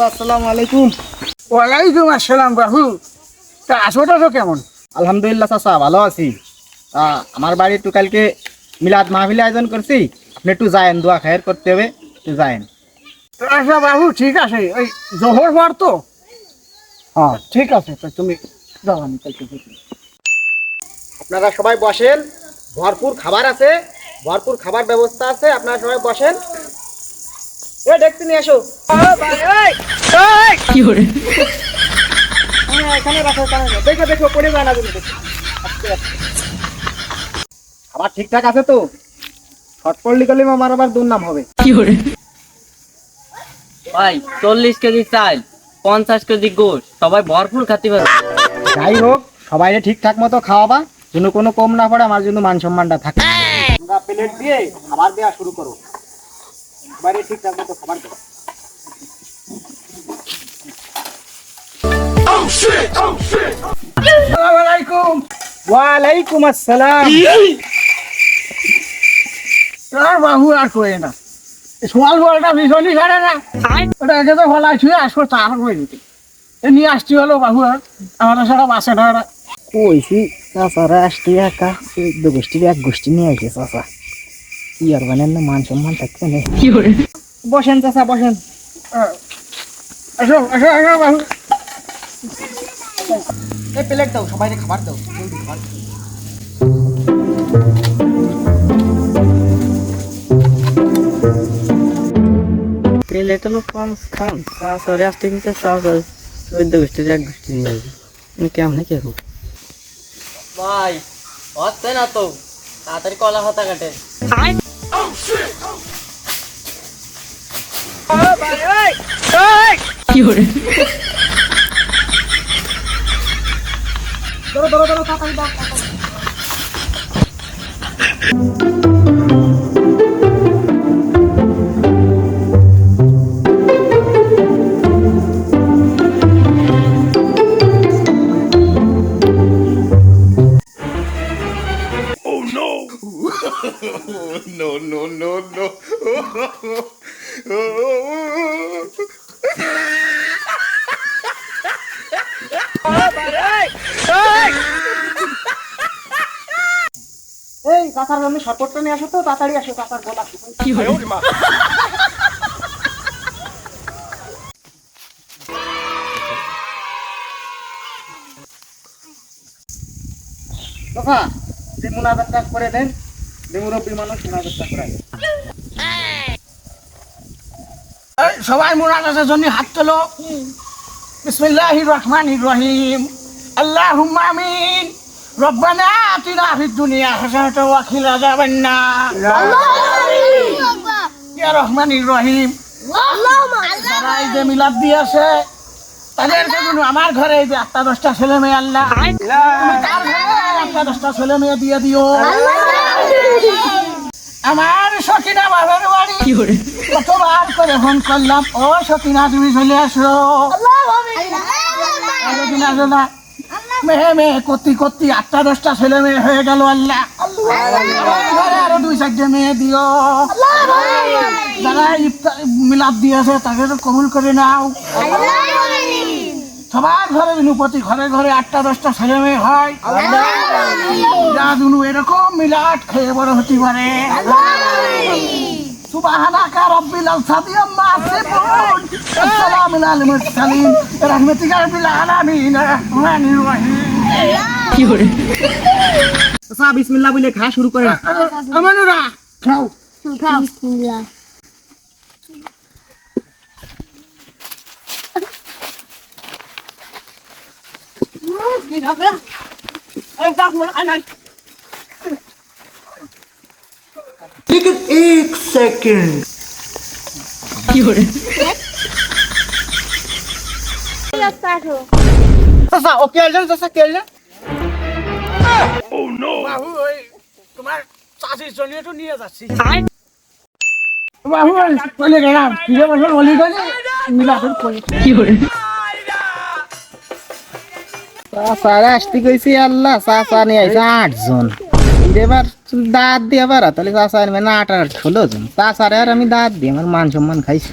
চাচা আসসালামু আলাইকুম। ওয়ালাইকুম আসসালাম বাবু। তা আসো টাসো কেমন? আলহামদুলিল্লাহ চাচা ভালো আছি। আমার বাড়ি একটু কালকে মিলাদ মাহফিল আয়োজন করছি। আপনি একটু যায়েন দোয়া খায়ের করতে হবে একটু যায়েন। আচ্ছা বাবু ঠিক আছে। ওই জহর বার তো। হ্যাঁ। ঠিক আছে তো তুমি যাও আমি কালকে আপনারা সবাই বসেন। ভরপুর খাবার আছে ভরপুর খাবার ব্যবস্থা আছে আপনারা সবাই বসেন। এ দেখতে নিয়ে এসো এখানে রাখো এখানে রাখো। দেখো দেখো পড়ে যায় না যেন, দেখো। আস্তে, আস্তে। খাবার ঠিকঠাক আছে তো? শর্ট পড়লি গেলে আমার আবার দুর্নাম হবে। কি করে ভাই চল্লিশ কেজি চাল পঞ্চাশ কেজি গোশ সবাই ভরপুর খাতে পারবে যাই হোক সবাই ঠিকঠাক মতো খাওয়াবা। যেন কোনো কম না পড়ে আমার জন্য মান সম্মানটা থাকে। তোমরা প্লেট দিয়ে খাবার দেওয়া শুরু করো। সবাই ঠিকঠাক মতো খাবার ওয়ালাইকুম আসসালাম। বাবু আর কয়ে না? সোয়াল বলটা ভীষণই ছাড়ে না। ওটা একে তো ফলাই ছুঁয়ে আসব তার করে দিতে নিয়ে আসছি হলো বাবু আর। আমাদের সারা বাসে না ওরা কইছি চাচারা আসতে একা গোষ্ঠী এক গোষ্ঠী নিয়ে আসে চাচা। আর বানেন না মান সম্মান থাকবে না। বসেন চাচা বসেন। আহ, আসো আসো আসো বাবু এই প্লেট দাও সবাই খাবার দাও। জলদি খাবার। তেলে তো কম খান। সরে আসতে কিন্তু সব চোদ্দ গোষ্ঠীর এক গোষ্ঠী নিয়ে আসবে কেমন কে ভাই হচ্ছে না তো। তাড়াতাড়ি কলা হতা কাটে। 哦，把位，哎，有人。ধরো ধরো তাড়াতাড়ি দাও তাড়াতাড়ি। এই কাকার জন্য শরবতটা নিয়ে আসো তো তাড়াতাড়ি আসো কাকার গলা শুকায়। কাকা যে মুনাজাতটা করে দেন যে মুরব্বী মানুষ মুনাজাতটা করে দেন। এই, সবাই জন্য হাত তোলো। বিসমিল্লাহির রহমানির রহিম। যারা এই যে মিলাদ দিয়েছে তাদেরকে আমার ঘরে এই আটটা দশটা ছেলে মেয়ে আল্লাহ আটটা দশটা ছেলে মেয়ে দিয়ে দিও। আমার সকিনা বাবার বাড়ি। কতবার করে ফোন করলাম ও সকিনা তুমি চলে আসো। দিন আসো না মেয়ে মেয়ে করতে করতে আটটা দশটা ছেলে মেয়ে হয়ে গেল আল্লাহ। আরও দুই চারটে মেয়ে দিও। যারা ইফতার মিলাদ দিয়েছে তাকে তো কবুল করে নাও। সবার ঘরে দিনু প্রতি ঘরে ঘরে আটটা দশটা ছেলে মেয়ে হয়। যা দুনু এরকম মিলাট খেয়ে বড় হতে পারে সুবহানাকা রাব্বিল আলসাদি আম্মা আসিফুন। আসসালামু আলাল মুরসালিন। রাহমাতিকা রাব্বিল আলামিন। রহমানির রহিম। চাচা বিসমিল্লাহ বলে খা শুরু করেন। আমানুরা খাও। চাচা ওকে আলছেন চাচা কে আলছেন বাবু ওই তোমার চাষির জন্য একটু নিয়ে যাচ্ছি ওই চলে গেলাম ফিরে বছর বলি করে মিলাদুল করি চাচারা আসতে কইছি আল্লাহ, চাচা নিয়ে আইছে আটজন। এবার দাঁত দিয়ে আবার তাহলে চাচা আনবে না আট আট ষোলো জন চাচারে আর আমি দাঁত দিই আমার মান সম্মান খাইছি।